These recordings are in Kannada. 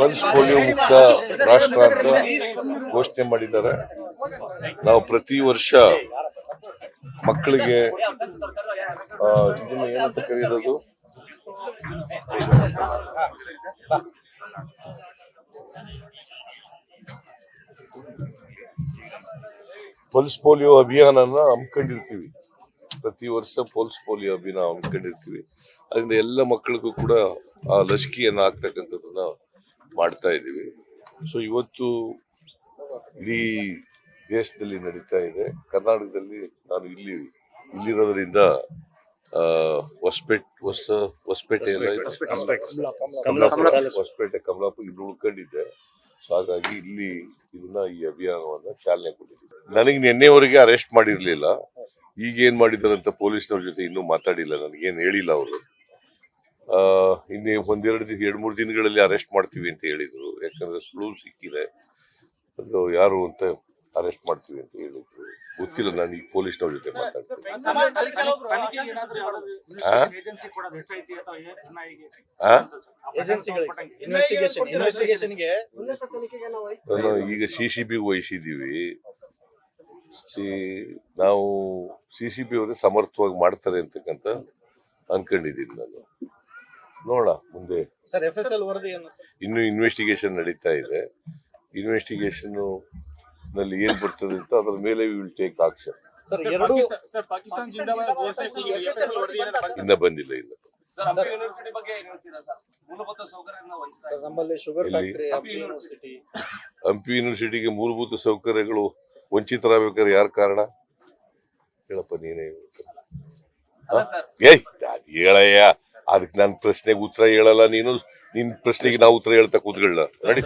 ಪಲ್ಸ್ ಪೋಲಿಯೋ ಮುಕ್ತ ರಾಷ್ಟ್ರ ಅಂತ ಘೋಷಣೆ ಮಾಡಿದ್ದಾರೆ. ನಾವು ಪ್ರತಿ ವರ್ಷ ಮಕ್ಕಳಿಗೆ ಏನಂತ ಕರೆಯೋದು? ಪಲ್ಸ್ ಪೋಲಿಯೋ ಅಭಿಯಾನನ ಹಮ್ಮಿಕೊಂಡಿರ್ತೀವಿ. ಪ್ರತಿ ವರ್ಷ ಪೋಲ್ಸ್ ಪೋಲಿಯೋ ಅಭಿಯಾನ ಹಮ್ಮಿಕೊಂಡಿರ್ತೀವಿ ಅದರಿಂದ ಎಲ್ಲ ಮಕ್ಕಳಿಗೂ ಕೂಡ ಆ ಲಸಿಕೆಯನ್ನು ಹಾಕ್ತಕ್ಕಂಥದ್ದನ್ನ ಮಾಡ್ತಾ ಇದ್ದೀವಿ. ಸೊ ಇವತ್ತು ಇಡೀ ದೇಶದಲ್ಲಿ ನಡೀತಾ ಇದೆ. ಕರ್ನಾಟಕದಲ್ಲಿ ನಾನು ಇಲ್ಲಿ ಇಲ್ಲಿರೋದ್ರಿಂದ ಆ, ಹೊಸಪೇಟ್ ಹೊಸ ಹೊಸಪೇಟೆ ಹೊಸಪೇಟೆ ಕಮಲಾಪುರ. ಇಲ್ಲಿ ಉಳ್ಕೊಂಡಿದ್ದೆ. ಸೊ ಹಾಗಾಗಿ ಇಲ್ಲಿ ಇದನ್ನ ಈ ಅಭಿಯಾನವನ್ನ ಚಾಲನೆ ಕೊಟ್ಟಿದ್ದೀವಿ. ನನಗೆ ನಿನ್ನೆವರೆಗೆ ಅರೆಸ್ಟ್ ಮಾಡಿರ್ಲಿಲ್ಲ. ಈಗ ಏನ್ ಮಾಡಿದಾರಂತ ಪೊಲೀಸ್ನವ್ರ ಜೊತೆ ಇನ್ನೂ ಮಾತಾಡಿಲ್ಲ ನನಗೇನು ಹೇಳಿಲ್ಲ ಅವರು. ಇನ್ನೇ ಒಂದೆರಡು ದಿನ ಎರಡು ಮೂರು ದಿನಗಳಲ್ಲಿ ಅರೆಸ್ಟ್ ಮಾಡ್ತೀವಿ ಅಂತ ಹೇಳಿದರು. ಯಾಕಂದ್ರೆ ಸುಳು ಸಿಕ್ಕಿದೆ. ಅದು ಯಾರು ಅಂತ ಅರೆಸ್ಟ್ ಮಾಡ್ತೀವಿ ಅಂತ ಹೇಳಿದ್ರು. ಗೊತ್ತಿಲ್ಲ ನಾನು ಈಗ ಪೊಲೀಸ್ನವ್ರ ಜೊತೆ ಮಾತಾಡ್ತೀನಿ. ಈಗ ಸಿ ಸಿ ಬಿ ವಹಿಸಿದೀವಿ ಸಿ ನಾವು ಸಿ ಸಿ ಬಿ ಅವರೇ ಸಮರ್ಥವಾಗಿ ಮಾಡ್ತಾರೆ ಅಂತಕ್ಕಂತ ಅನ್ಕೊಂಡಿದ್ದೀನಿ ನಾನು. ನೋಡೋಣ ಮುಂದೆ. ಇನ್ನು ಇನ್ವೆಸ್ಟಿಗೇಷನ್ ನಡೀತಾ ಇದೆ. ಇನ್ವೆಸ್ಟಿಗೇಷನ್ನಲ್ಲಿ ಏನ್ ಬರ್ತದೆ ಅಂತ ಅದ್ರ ಮೇಲೆ ವಿಲ್ ಟೇಕ್ ಆಕ್ಷನ್? ಇನ್ನ ಬಂದಿಲ್ಲ ಇಲ್ಲ ಸರ್ ಹಂಪಿ ಯೂನಿವರ್ಸಿಟಿ ಬಗ್ಗೆ ಏನ್ ಹೇಳ್ತೀರಾ ಸರ್? ಮೂಲಭೂತ ಸೌಕರ್ಯದಿಂದ ವಂಚಿತ ಸರ್, ನಮ್ಮಲ್ಲಿ sugar factory Hampi university Hampi ಯೂನಿವರ್ಸಿಟಿಗೆ ಮೂಲಭೂತ ಸೌಕರ್ಯಗಳು ವಂಚಿತರಾಗಬೇಕಾದ್ರೆ ಯಾರ ಕಾರಣ? ಹೇಳಪ್ಪ ನೀನೇ. ಹೇಳು. ಅಲ್ಲ ಸರ್. ಏಯ್ ಅದ್ ಹೇಳಯ್ಯ. ಅದಕ್ಕೆ ನನ್ನ ಪ್ರಶ್ನೆಗೆ ಉತ್ತರ ಹೇಳಲ್ಲ ನೀನು. ನಿನ್ ಪ್ರಶ್ನೆಗೆ ನಾವು ಉತ್ತರ ಹೇಳ್ತಾ ಕೂತ್ಕೊಳ್ಳ ನಡಿ.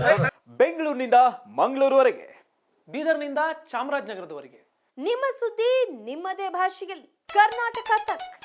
ಬೆಂಗಳೂರಿನಿಂದ ಮಂಗಳೂರುವರೆಗೆ. ಬೀದರ್ನಿಂದ ಚಾಮರಾಜನಗರದವರೆಗೆ. ನಿಮ್ಮ ಸುದ್ದಿ ನಿಮ್ಮದೇ ಭಾಷೆಯಲ್ಲಿ. ಕರ್ನಾಟಕ ತಕ್.